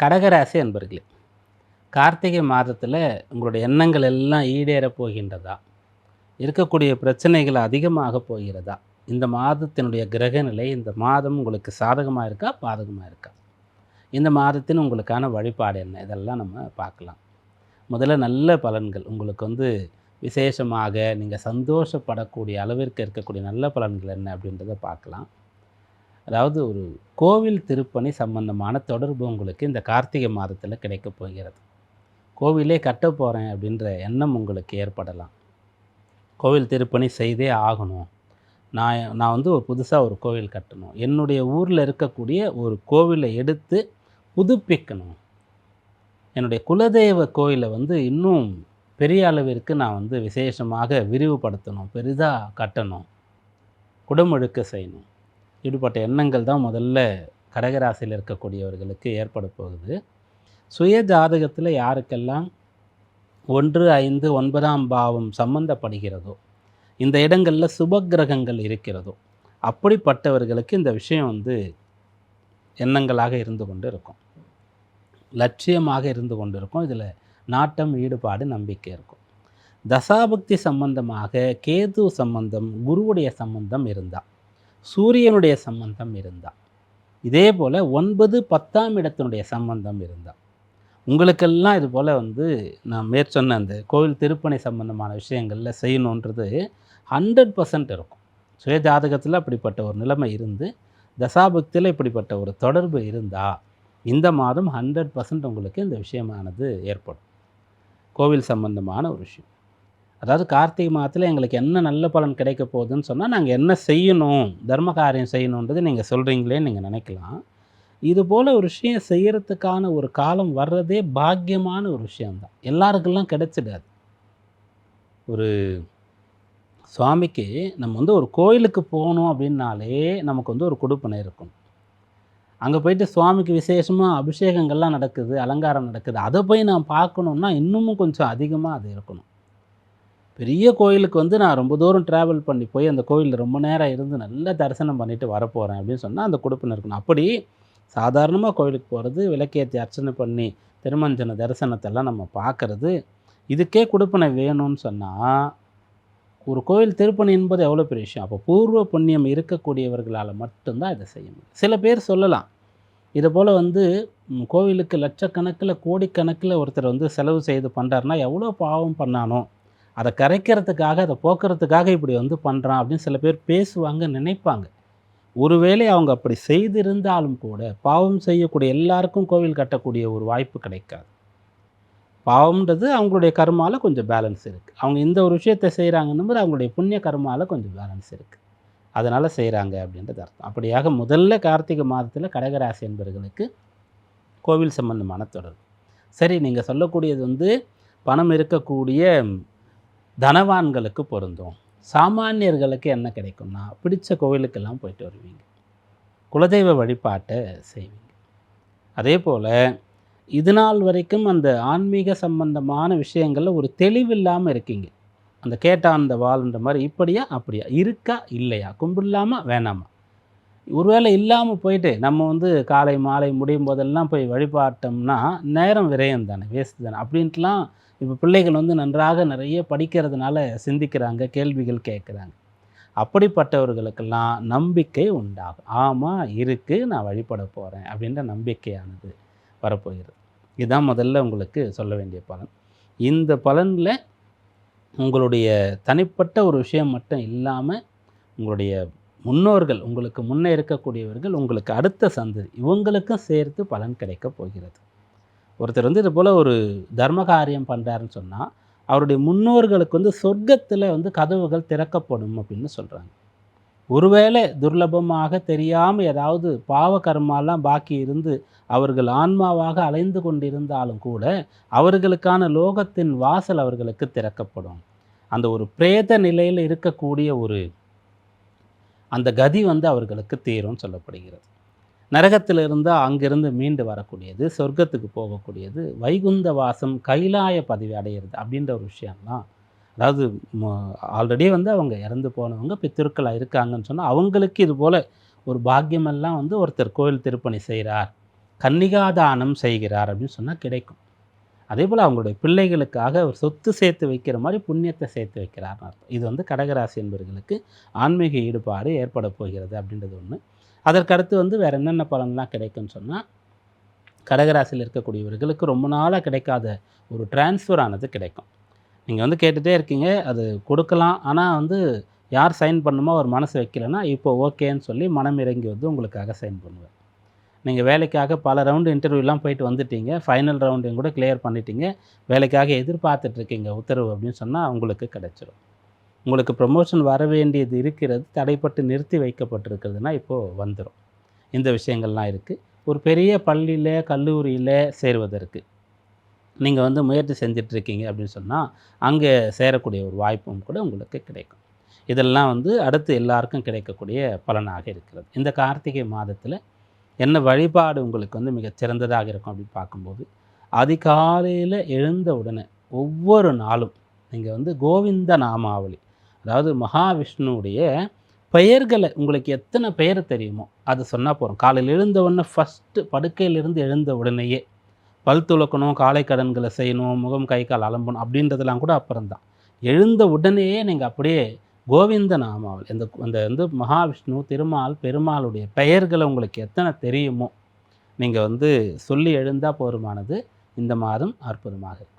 கடகராசி அன்பர்களே கார்த்திகை மாதத்தில் உங்களுடைய எண்ணங்கள் எல்லாம் ஈடேறப் போகின்றதா? இருக்கக்கூடிய பிரச்சனைகள் அதிகமாக போகிறதா? இந்த மாதத்தினுடைய கிரக நிலை இந்த மாதம் உங்களுக்கு சாதகமாக இருக்கா பாதகமாக இருக்கா? இந்த மாதத்தின் உங்களுக்கான வழிபாடு என்ன? இதெல்லாம் நம்ம பார்க்கலாம். முதல்ல நல்ல பலன்கள். உங்களுக்கு வந்து விசேஷமாக நீங்கள் சந்தோஷப்படக்கூடிய அளவிற்கு இருக்கக்கூடிய நல்ல பலன்கள் என்ன அப்படின்றத பார்க்கலாம். அதாவது ஒரு கோவில் திருப்பணி சம்பந்தமான தொடர்பு உங்களுக்கு இந்த கார்த்திகை மாதத்தில் கிடைக்கப் போகிறது. கோவிலே கட்ட போகிறேன் அப்படின்ற எண்ணம் உங்களுக்கு ஏற்படலாம். கோவில் திருப்பணி செய்தே ஆகணும். நான் நான் வந்து ஒரு புதுசாக ஒரு கோவில் கட்டணும். என்னுடைய ஊரில் இருக்கக்கூடிய ஒரு கோவிலை எடுத்து புதுப்பிக்கணும். என்னுடைய குலதெய்வ கோயிலை வந்து இன்னும் பெரிய அளவிற்கு நான் வந்து விசேஷமாக விரிவுபடுத்தணும். பெரிதாக கட்டணும். குடமுழுக்க செய்யணும். இப்படிப்பட்ட எண்ணங்கள் தான் முதல்ல கடகராசியில் இருக்கக்கூடியவர்களுக்கு ஏற்பட போகுது. சுய ஜாதகத்தில் யாருக்கெல்லாம் ஒன்று ஐந்து ஒன்பதாம் பாவம் சம்பந்தப்படுகிறதோ இந்த இடங்களில் சுபக்கிரகங்கள் இருக்கிறதோ அப்படிப்பட்டவர்களுக்கு இந்த விஷயம் வந்து எண்ணங்களாக இருந்து கொண்டு இருக்கும் லட்சியமாக இருந்து கொண்டு இருக்கும் இதில் நாட்டம் ஈடுபாடு நம்பிக்கை இருக்கும். தசாபக்தி சம்பந்தமாக கேது சம்பந்தம் குருவுடைய சம்பந்தம் இருந்தால் சூரியனுடைய சம்பந்தம் இருந்தால் இதே போல் ஒன்பது பத்தாம் இடத்தினுடைய சம்பந்தம் இருந்தால் உங்களுக்கெல்லாம் இது போல் வந்து நான் மேற்சொன்ன அந்த கோவில் திருப்பணி சம்பந்தமான விஷயங்களில் செய்யணுன்றது ஹண்ட்ரட் பர்சன்ட் இருக்கும். சுய ஜாதகத்தில் அப்படிப்பட்ட ஒரு நிலைமை இருந்து தசாபக்தியில் இப்படிப்பட்ட ஒரு தொடர்பு இருந்தால் இந்த மாதம் ஹண்ட்ரட் பர்சன்ட் உங்களுக்கு இந்த விஷயமானது ஏற்படும். கோவில் சம்பந்தமான ஒரு விஷயம். அதாவது கார்த்திகை மாதத்தில் எங்களுக்கு என்ன நல்ல பலன் கிடைக்க போகுதுன்னு சொன்னால் நாங்கள் என்ன செய்யணும் தர்ம காரியம் செய்யணுன்றது நீங்கள் சொல்கிறீங்களேன்னு நீங்கள் நினைக்கலாம். இது போல் ஒரு விஷயம் செய்கிறதுக்கான ஒரு காலம் வர்றதே பாக்கியமான ஒரு விஷயந்தான் எல்லாருக்கெல்லாம் கிடைச்சிடாது. ஒரு சுவாமிக்கு நம்ம வந்து ஒரு கோயிலுக்கு போகணும் அப்படின்னாலே நமக்கு வந்து ஒரு கொடுப்பனை இருக்கும். அங்கே போயிட்டு சுவாமிக்கு விசேஷமாக அபிஷேகங்கள்லாம் நடக்குது அலங்காரம் நடக்குது. அதை போய் நான் பார்க்கணுன்னா இன்னமும் கொஞ்சம் அதிகமாக அது இருக்கணும். பெரிய கோயிலுக்கு வந்து நான் ரொம்ப தூரம் ட்ராவல் பண்ணி போய் அந்த கோயிலில் ரொம்ப நேரம் இருந்து நல்லா தரிசனம் பண்ணிட்டு வரப்போகிறேன் அப்படின்னு சொன்னால் அந்த கொடுப்பினை இருக்கணும். அப்படி சாதாரணமாக கோயிலுக்கு போகிறது விளக்கேற்றி அர்ச்சனை பண்ணி திருமஞ்சன தரிசனத்தெல்லாம் நம்ம பார்க்குறது இதுக்கே கொடுப்பனை வேணும்னு சொன்னால் ஒரு கோயில் திருப்பணி என்பது எவ்வளோ பெரிய விஷயம்? அப்போ பூர்வ புண்ணியம் இருக்கக்கூடியவர்களால் மட்டும்தான் இதை செய்ய முடியும். சில பேர் சொல்லலாம். இது போல் வந்து கோவிலுக்கு லட்சக்கணக்கில் கோடிக்கணக்கில் ஒருத்தர் வந்து செலவு செய்து பண்ணுறாருனா எவ்வளோ பாவம் பண்ணானோ அதை கரைக்கிறதுக்காக அதை போக்குறதுக்காக இப்படி வந்து பண்ணுறான் அப்படின்னு சில பேர் பேசுவாங்க நினைப்பாங்க. ஒருவேளை அவங்க அப்படி செய்திருந்தாலும் கூட பாவம் செய்யக்கூடிய எல்லாருக்கும் கோவில் கட்டக்கூடிய ஒரு வாய்ப்பு கிடைக்காது. பாவம்ன்றது அவங்களுடைய கர்மாவில் கொஞ்சம் பேலன்ஸ் இருக்குது அவங்க இந்த ஒரு விஷயத்தை செய்கிறாங்கன்னும் போது அவங்களுடைய புண்ணிய கர்மாவில் கொஞ்சம் பேலன்ஸ் இருக்குது அதனால் செய்கிறாங்க அப்படின்றது அர்த்தம். அப்படியாக முதல்ல கார்த்திகை மாதத்தில் கடகராசி என்பவர்களுக்கு கோவில் சம்பந்தமான தொடர்பு. சரி நீங்கள் சொல்லக்கூடியது வந்து பணம் இருக்கக்கூடிய தனவான்களுக்கு பொருந்தும். சாமானியர்களுக்கு என்ன கிடைக்கும்னா பிடிச்ச கோவிலுக்கெல்லாம் போயிட்டு வருவீங்க. குலதெய்வ வழிபாட்டை செய்வீங்க. அதே போல் இது நாள் வரைக்கும் அந்த ஆன்மீக சம்பந்தமான விஷயங்களில் ஒரு தெளிவில்லாமல் இருக்கீங்க. அந்த கேட்டான் அந்த வாள்ன்ற மாதிரி இப்படியா அப்படியா இருக்கா இல்லையா கும்பிடலாமா வேணாமா? ஒருவேளை இல்லாமல் போயிட்டு நம்ம வந்து காலை மாலை முடியும் போதெல்லாம் போய் வழிபாட்டோம்னா நேரம் விரயம் தானே வேஸ்ட் தானே. அப்படின்ட்டுலாம் இப்போ பிள்ளைகள் வந்து நன்றாக நிறைய படிக்கிறதுனால சிந்திக்கிறாங்க கேள்விகள் கேட்குறாங்க. அப்படிப்பட்டவர்களுக்கெல்லாம் நம்பிக்கை உண்டாகும். ஆமாம் இருக்குது நான் வழிபட போகிறேன் அப்படின்ற நம்பிக்கையானது வரப்போகிறது. இதுதான் முதல்ல உங்களுக்கு சொல்ல வேண்டிய பலன். இந்த பலனில் உங்களுடைய தனிப்பட்ட ஒரு விஷயம் மட்டும் இல்லாமல் உங்களுடைய முன்னோர்கள் உங்களுக்கு முன்னே இருக்கக்கூடியவர்கள் உங்களுக்கு அடுத்த சந்ததி இவங்களுக்கும் சேர்த்து பலன் கிடைக்க போகிறது. ஒருத்தர் வந்து இது போல் ஒரு தர்ம காரியம் பண்ணுறாருன்னு சொன்னால் அவருடைய முன்னோர்களுக்கு வந்து சொர்க்கத்தில் வந்து கதவுகள் திறக்கப்படும் அப்படின்னு சொல்கிறாங்க ஒருவேளை துர்லபமாக தெரியாமல் ஏதாவது பாவ கர்மாலாம் பாக்கி இருந்து அவர்கள் ஆன்மாவாக அலைந்து கொண்டிருந்தாலும் கூட அவர்களுக்கான லோகத்தின் வாசல் அவர்களுக்கு திறக்கப்படும். அந்த ஒரு பிரேத நிலையில் இருக்கக்கூடிய ஒரு அந்த கதி வந்து அவர்களுக்கு தீரும்னு சொல்லப்படுகிறது. நரகத்தில் இருந்தால் அங்கிருந்து மீண்டு வரக்கூடியது சொர்க்கத்துக்கு போகக்கூடியது வைகுந்த வாசம் கைலாய பதவி அடையிறது அப்படின்ற ஒரு விஷயம்லாம் அதாவது ஆல்ரெடி வந்து அவங்க இறந்து போனவங்க பித்திருக்களாக இருக்காங்கன்னு சொன்னால் அவங்களுக்கு இது போல் ஒரு பாக்கியமெல்லாம் வந்து ஒருத்தர் கோயில் திருப்பணி செய்கிறார் கன்னிகாதானம் செய்கிறார் அப்படின்னு சொன்னால் கிடைக்கும். அதே போல் அவங்களுடைய பிள்ளைகளுக்காக அவர் சொத்து சேர்த்து வைக்கிற மாதிரி புண்ணியத்தை சேர்த்து வைக்கிறார்னு அர்த்தம். இது வந்து கடகராசி என்பவர்களுக்கு ஆன்மீக ஈடுபாடு ஏற்பட போகிறது அப்படின்றது ஒன்று அதற்கடுத்து வந்து வேறு என்னென்ன பலன்லாம் கிடைக்கும்னு சொன்னால் கடகராசியில் இருக்கக்கூடியவர்களுக்கு ரொம்ப நாளாக கிடைக்காத ஒரு டிரான்ஸ்ஃபர் ஆனது கிடைக்கும். நீங்கள் வந்து கேட்டுகிட்டே இருக்கீங்க அது கொடுக்கலாம். ஆனால் வந்து யார் சைன் பண்ணுமோ அவர் மனசு வைக்கலைன்னா இப்போ ஓகேன்னு சொல்லி மனம் இறங்கி வந்து உங்களுக்காக சைன் பண்ணுவேன் நீங்கள் வேலைக்காக பல ரவுண்டு இன்டர்வியூலாம் போயிட்டு வந்துட்டீங்க. ஃபைனல் ரவுண்டையும் கூட கிளியர் பண்ணிட்டீங்க. வேலைக்காக எதிர்பார்த்துட்ருக்கீங்க உத்தரவு அப்படின்னு சொன்னால் உங்களுக்கு கிடச்சிரும். உங்களுக்கு ப்ரமோஷன் வர வேண்டியது இருக்கிறது. தடைப்பட்டு நிறுத்தி வைக்கப்பட்டிருக்கிறதுனா இப்போது வந்துடும் இந்த விஷயங்கள்லாம் இருக்குது ஒரு பெரிய பள்ளியில் கல்லூரியில் சேருவதற்கு நீங்கள் வந்து முயற்சி செஞ்சிட்ருக்கீங்க அப்படின்னு சொன்னால் அங்கே சேரக்கூடிய ஒரு வாய்ப்பும் கூட உங்களுக்கு கிடைக்கும். இதெல்லாம் வந்து அடுத்து எல்லாருக்கும் கிடைக்கக்கூடிய பலனாக இருக்கிறது. இந்த கார்த்திகை மாதத்தில் என்ன வழிபாடு உங்களுக்கு வந்து மிகச் சிறந்ததாக இருக்கும் அப்படின்னு பார்க்கும்போது அதிகாலையில் எழுந்த உடனே ஒவ்வொரு நாளும் நீங்கள் வந்து கோவிந்த நாமாவளி அதாவது மகாவிஷ்ணுவுடைய பெயர்களை உங்களுக்கு எத்தனை பெயர் தெரியுமோ அது சொன்னால் போகிறோம் காலையில் எழுந்த உடனே ஃபஸ்ட்டு படுக்கையிலிருந்து எழுந்த உடனேயே பல் துளக்கணும் காலை கடன்களை செய்யணும் முகம் கை கால் அலம்பணும் அப்படின்றதெல்லாம் கூட அப்புறம்தான். எழுந்த உடனேயே நீங்கள் அப்படியே கோவிந்த நாமாவளி இந்த அந்த வந்து மகாவிஷ்ணு திருமால் பெருமாளுடைய பெயர்களை உங்களுக்கு எத்தனை தெரியுமோ நீங்கள் வந்து சொல்லி எழுந்தால் போருமானது இந்த மாதம் அற்புதமாக இருக்கும்